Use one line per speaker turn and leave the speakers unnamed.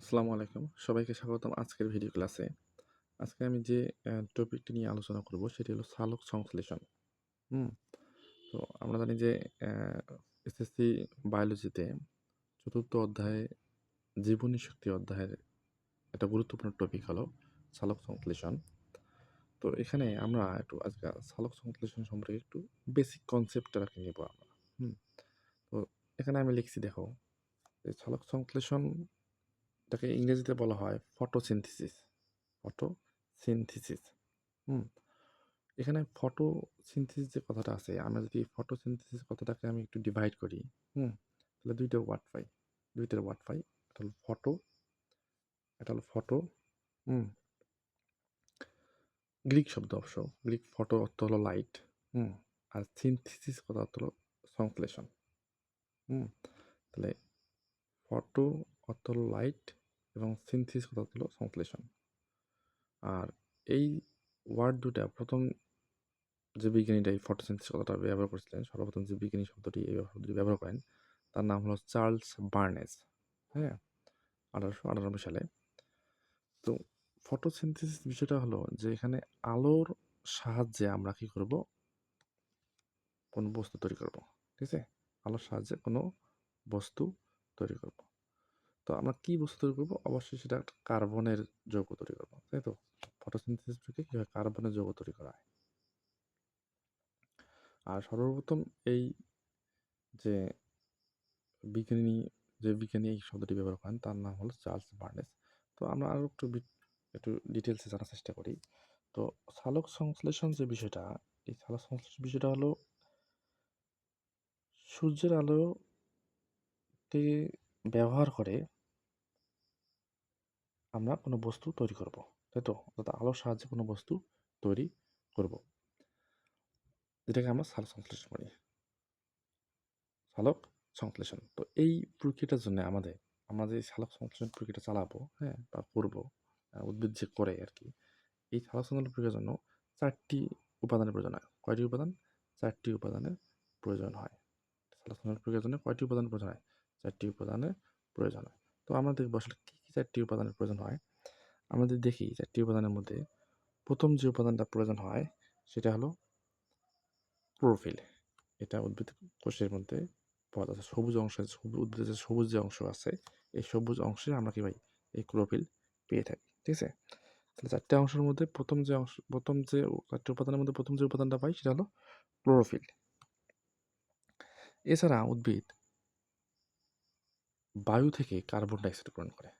আসসালামু আলাইকুম। সবাইকে স্বাগতম আজকের ভিডিও ক্লাসে। আজকে আমি যে টপিকটি নিয়ে আলোচনা করব সেটি হলো সালোক সংশ্লেষণ। হুম? তো আমরা জানি যে এসএসসি বায়োলজিতে চতুর্থ অধ্যায়ে জীবনী শক্তি অধ্যায়ের একটা গুরুত্বপূর্ণ টপিক হলো সালোক সংশ্লেষণ। তো এখানে আমরা একটু আজকে সালোক সংশ্লেষণ সম্পর্কে একটু বেসিক কনসেপ্টটা আরকি নিব আমরা। হুম? তো এখানে আমি লিখছি, দেখো, যে সালোক সংশ্লেষণ এটাকে ইংরেজিতে বলা হয় ফটোসিনথেসিস। ফটোসিনথেসিস। হুম? এখানে ফটোসিনথেসিস যে কথাটা আছে আমরা যদি ফটোসিনথেসিস কথাটাকে আমি একটু ডিভাইড করি, হুম? তাহলে দুইটা ওয়ার্ড পাই। দুইটার ওয়ার্ড পাই। একটা হলো ফটো, একটা হলো ফটো, হুম? গ্রিক শব্দ অবশ্য। গ্রিক ফটো অর্থ হলো লাইট, হুম? আর সিনথেসিস কথা অর্থ হলো সংশ্লেষণ। হুম? তাহলে ফটো অর্থ হলো লাইট এবং সিনথেসিস কথা হলো সংশ্লেষণ। আর এই ওয়ার্ড দুটা প্রথম যে বিজ্ঞানীটা এই ফটোসিনথেসিস কথাটা ব্যবহার করেছিলেন, সর্বপ্রথম যে বিজ্ঞানী শব্দটি এই শব্দটি ব্যবহার করেন, তার নাম হলো চার্লস বার্নেস। হ্যাঁ? ১৮৯৮ সালে। তো ফটোসিনথেসিস বিষয়টা হলো যে এখানে আলোর সাহায্যে আমরা কি করব? কোন বস্তু তৈরি করব। ঠিক আছে? আলোর সাহায্যে কোনো বস্তু তৈরি করব। তো আমরা কি বস্তু তৈরি করব? অবশ্যই সেটা কার্বনের যৌগ তৈরি করব। তাই তো? ফটোসিনথেসিস থেকে কি হয়? কার্বনের যৌগ তৈরি করা হয়। আর সর্বপ্রথম এই যে বিজ্ঞানী যে বিজ্ঞানী এই শব্দটি ব্যবহার করেন তার নাম হলো চার্লস বার্নেস। তো আমরা আরও একটু একটু ডিটেলসে জানার চেষ্টা করি। তো সালোক সংশ্লেষণ যে বিষয়টা, এই সালোক সংশ্লেষণ বিষয়টা হলো সূর্যের আলোতে ব্যবহার করে আমরা কোনো বস্তু তৈরি করব। তাই তো? অর্থাৎ আলোর সাহায্যে কোনো বস্তু তৈরি করব। যেটাকে আমরা সালোক সংশ্লেষণ বলি। সালোক সংশ্লেষণ। তো এই প্রক্রিয়াটার জন্য আমাদের আমরা যে সালোক সংশ্লেষণ প্রক্রিয়াটা চালাবো, হ্যাঁ? বা করব, উদ্ভিদ যে করে আর কি এই সালোক সংশ্লেষণ প্রক্রিয়ার জন্য চারটি উপাদানের প্রয়োজন হয়। কয়টি উপাদান? চারটি উপাদানের প্রয়োজন হয়। সালোক সংশ্লেষণ প্রক্রিয়ার জন্য কয়টি উপাদানের প্রয়োজন হয়? চারটি উপাদানের প্রয়োজন হয়। তো আমরা দেখব আসলে কি, কি ৪ টি উপাদানের প্রয়োজন হয়? আমরা যদি দেখি ৪ টি উপাদানের মধ্যে প্রথম যে উপাদানটা প্রয়োজন হয় সেটা হলো ক্লোরোফিল। এটা উদ্ভিদ কোষের মধ্যে পাওয়া যায়। সবুজ অংশে উদ্ভিদের সবুজ যে অংশ আছে, এই সবুজ অংশে আমরা কি পাই? এই ক্লোরোফিল পেয়ে থাকি। ঠিক আছে? তাহলে ৪ টা অংশের মধ্যে প্রথম যে অংশ প্রথম যে ৪ টি উপাদানের মধ্যে প্রথম যে উপাদানটা পাই সেটা হলো ক্লোরোফিল। এছাড়া উদ্ভিদ বায়ু থেকে কার্বন ডাই অক্সাইড গ্রহণ করে।